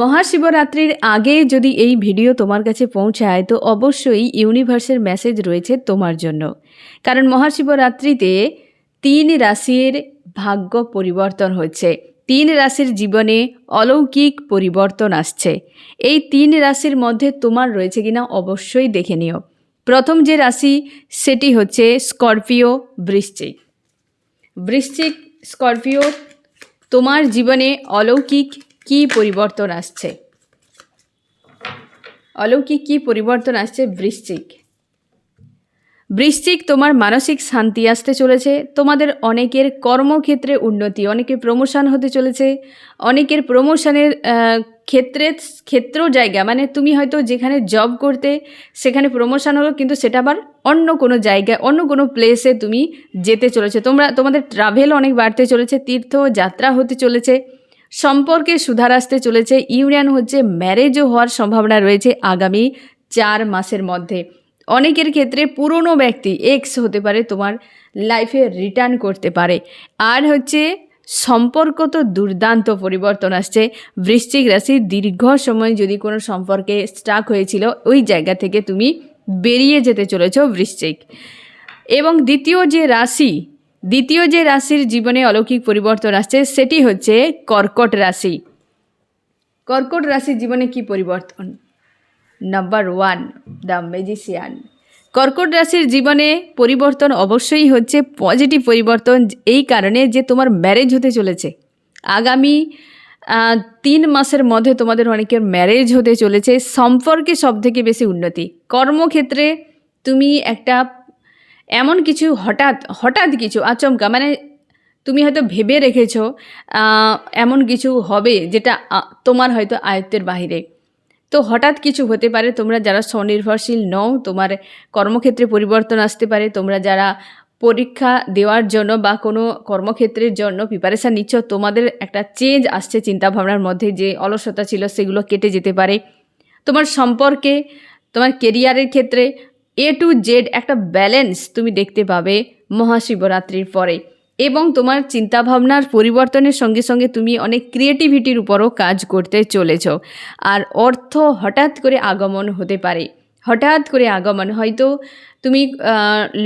মহাশিবরাত্রির আগে যদি এই ভিডিও তোমার কাছে পৌঁছায়, তো অবশ্যই ইউনিভার্সের মেসেজ রয়েছে তোমার জন্য। কারণ মহাশিবরাত্রিতে তিন রাশির ভাগ্য পরিবর্তন হচ্ছে। তিন রাশির জীবনে অলৌকিক পরিবর্তন আসছে। এই তিন রাশির মধ্যে তোমার রয়েছে কিনা অবশ্যই দেখে নিও। প্রথম যে রাশি, সেটি হচ্ছে স্করপিও বৃশ্চিক। বৃশ্চিক স্করপিও তোমার জীবনে অলৌকিক কি পরিবর্তন আসছে? অলৌকিক কি পরিবর্তন আসছে? বৃশ্চিক। বৃশ্চিক, তোমার মানসিক শান্তি আসতে চলেছে। তোমাদের অনেকের কর্মক্ষেত্রে উন্নতি, অনেকের প্রমোশন হতে চলেছে। অনেকের প্রমোশনের ক্ষেত্রে, ক্ষেত্র জায়গা মানে তুমি হয়তো যেখানে জব করতে, সেখানে প্রমোশন হলো, কিন্তু সেটা আবার অন্য কোনো জায়গায়, অন্য কোনো প্লেসে তুমি যেতে চলেছে। তোমরা, তোমাদের ট্রাভেল অনেক বাড়তে চলেছে, তীর্থ, যাত্রা হতে চলেছে। সম্পর্কে সুধার আসতে চলেছে ইউনিয়ন হচ্ছে ম্যারেজও হওয়ার সম্ভাবনা রয়েছে আগামী চার মাসের মধ্যে। অনেকের ক্ষেত্রে পুরনো ব্যক্তি এক্স হতে পারে, তোমার লাইফে রিটার্ন করতে পারে। আর হচ্ছে সম্পর্ক তো দুর্দান্ত পরিবর্তন আসছে। বৃশ্চিক রাশি দীর্ঘ সময় যদি কোনো সম্পর্কে স্টাক হয়েছিল, ওই জায়গা থেকে তুমি বেরিয়ে যেতে চলেছ বৃশ্চিক। এবং দ্বিতীয় যে রাশি দ্বিতীয় যে রাশির জীবনে অলৌকিক পরিবর্তন আসছে, সেটি হচ্ছে কর্কট রাশি। কর্কট রাশির জীবনে কি পরিবর্তন? নাম্বার ওয়ান দ্য ম্যাজিশিয়ান কর্কট রাশির জীবনে পরিবর্তন অবশ্যই হচ্ছে পজিটিভ পরিবর্তন, এই কারণে যে তোমার ম্যারেজ হতে চলেছে। আগামী তিন মাসের মধ্যে তোমাদের অনেকের ম্যারেজ হতে চলেছে। সম্পর্কে সব থেকে বেশি উন্নতি। কর্মক্ষেত্রে তুমি একটা এমন কিছু হঠাৎ হঠাৎ কিছু, আচমকা মানে তুমি হয়তো ভেবে রেখেছ এমন কিছু হবে যেটা তোমার হয়তো আয়ত্তের বাহিরে। তো হঠাৎ কিছু হতে পারে, তোমরা যারা স্বনির্ভরশীল নও, তোমার কর্মক্ষেত্রে পরিবর্তন আসতে পারে, তোমরা যারা পরীক্ষা দেওয়ার জন্য বা কোনো কর্মক্ষেত্রের জন্য প্রিপারেশান নিচ্ছ, তোমাদের একটা চেঞ্জ আসছে চিন্তাভাবনার মধ্যে যে অলসতা ছিল, সেগুলো কেটে যেতে পারে। তোমার সম্পর্কে, তোমার কেরিয়ারের ক্ষেত্রে এ টু জেড একটা ব্যালেন্স তুমি দেখতে পাবে মহাশিবরাত্রির পরে। এবং তোমার চিন্তাভাবনার পরিবর্তনের সঙ্গে সঙ্গে তুমি অনেক ক্রিয়েটিভিটির উপরও কাজ করতে চলেছ। আর অর্থ হঠাৎ করে আগমন হতে পারে। হঠাৎ করে আগমন হয়তো তুমি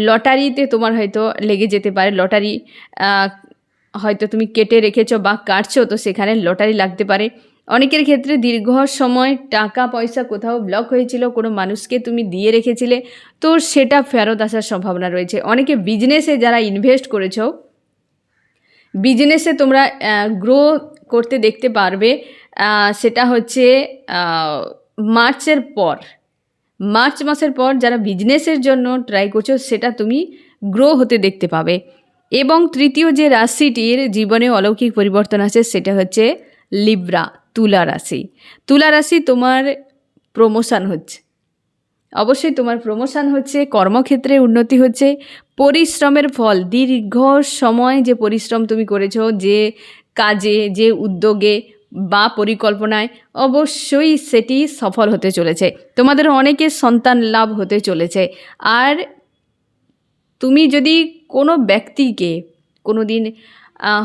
লটারিতে তোমার হয়তো লেগে যেতে পারে। লটারি হয়তো তুমি কেটে রেখেছো বা কাটছো, তো সেখানে লটারি লাগতে পারে। অনেকের ক্ষেত্রে দীর্ঘ সময় টাকা, পয়সা কোথাও ব্লক হয়েছিল, কোনো মানুষকে তুমি দিয়ে রেখেছিলে, তো সেটা ফেরত আসার সম্ভাবনা রয়েছে। অনেকে বিজনেসে যারা ইনভেস্ট করেছ বিজনেসে তোমরা গ্রো করতে দেখতে পারবে সেটা হচ্ছে মার্চের পর। মার্চ মাসের পর যারা বিজনেসের জন্য ট্রাই করছ, সেটা তুমি গ্রো হতে দেখতে পাবে। এবং তৃতীয় যে রাশিটির জীবনে অলৌকিক পরিবর্তন আছে সেটা হচ্ছে লিব্রা তুলা রাশি। তুলা রাশি তোমার প্রমোশন হচ্ছে। অবশ্যই তোমার প্রমোশন হচ্ছে, কর্মক্ষেত্রে উন্নতি হচ্ছে, পরিশ্রমের ফল, দীর্ঘ সময় যে পরিশ্রম তুমি করেছ, যে কাজে, যে উদ্যোগে বা পরিকল্পনায় অবশ্যই সেটি সফল হতে চলেছে। তোমাদের অনেকের সন্তান লাভ হতে চলেছে। আর তুমি যদি কোনো ব্যক্তিকে কোনো দিন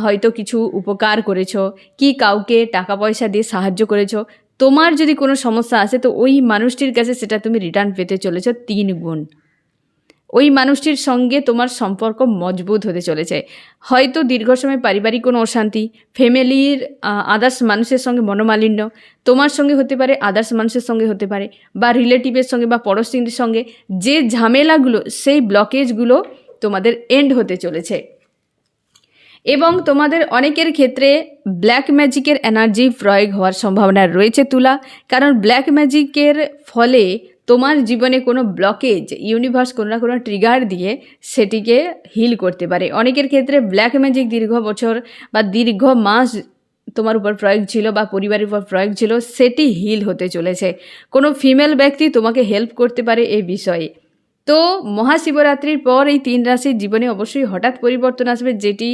হয়তো কিছু উপকার করেছ, কি কাউকে টাকা পয়সা দিয়ে সাহায্য করেছ। তোমার যদি কোনো সমস্যা আসে তো ওই মানুষটির কাছে সেটা তুমি রিটার্ন পেতে চলেছ তিন গুণ। ওই মানুষটির সঙ্গে তোমার সম্পর্ক মজবুত হতে চলেছে। হয়তো দীর্ঘ সময় পারিবারিক কোনো অশান্তি, ফ্যামিলির আদার্স মানুষের সঙ্গে মনোমালিন্য, তোমার সঙ্গে হতে পারে আদার্স মানুষের সঙ্গে হতে পারে, বা রিলেটিভের সঙ্গে বা পড়োশির সঙ্গে যে ঝামেলাগুলো, সেই ব্লকেজগুলো তোমাদের এন্ড হতে চলেছে। এবং তোমাদের অনেকের ক্ষেত্রে ব্ল্যাক ম্যাজিকের এনার্জি প্রয়োগ হওয়ার সম্ভাবনা রয়েছে, তুলা। কারণ ব্ল্যাক ম্যাজিকের ফলে তোমার জীবনে কোনো ব্লকেজ ইউনিভার্স কোনো না কোনো ট্রিগার দিয়ে সেটিকে হিল করতে পারে। অনেকের ক্ষেত্রে ব্ল্যাক ম্যাজিক দীর্ঘ বছর বা দীর্ঘ মাস তোমার উপর প্রয়োগ ছিল বা পরিবারের উপর প্রয়োগ ছিল, সেটি হিল হতে চলেছে। কোনো ফিমেল ব্যক্তি তোমাকে হেল্প করতে পারে এই বিষয়ে। তো মহাশিবরাত্রির পর এই তিন রাশির জীবনে অবশ্যই হঠাৎ পরিবর্তন আসবে, যেটি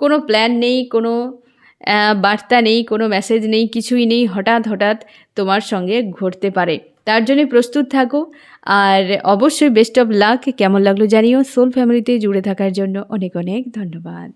কোনো প্ল্যান নেই, কোনো বার্তা নেই, কোনো মেসেজ নেই, কিছুই নেই, হঠাৎ হঠাৎ তোমার সঙ্গে ঘটতে পারে। তার জন্য প্রস্তুত থাকো আর অবশ্যই বেস্ট অফ লাক কেমন লাগল জানিও। সোল ফ্যামিলিতে জুড়ে থাকার জন্য অনেক অনেক ধন্যবাদ।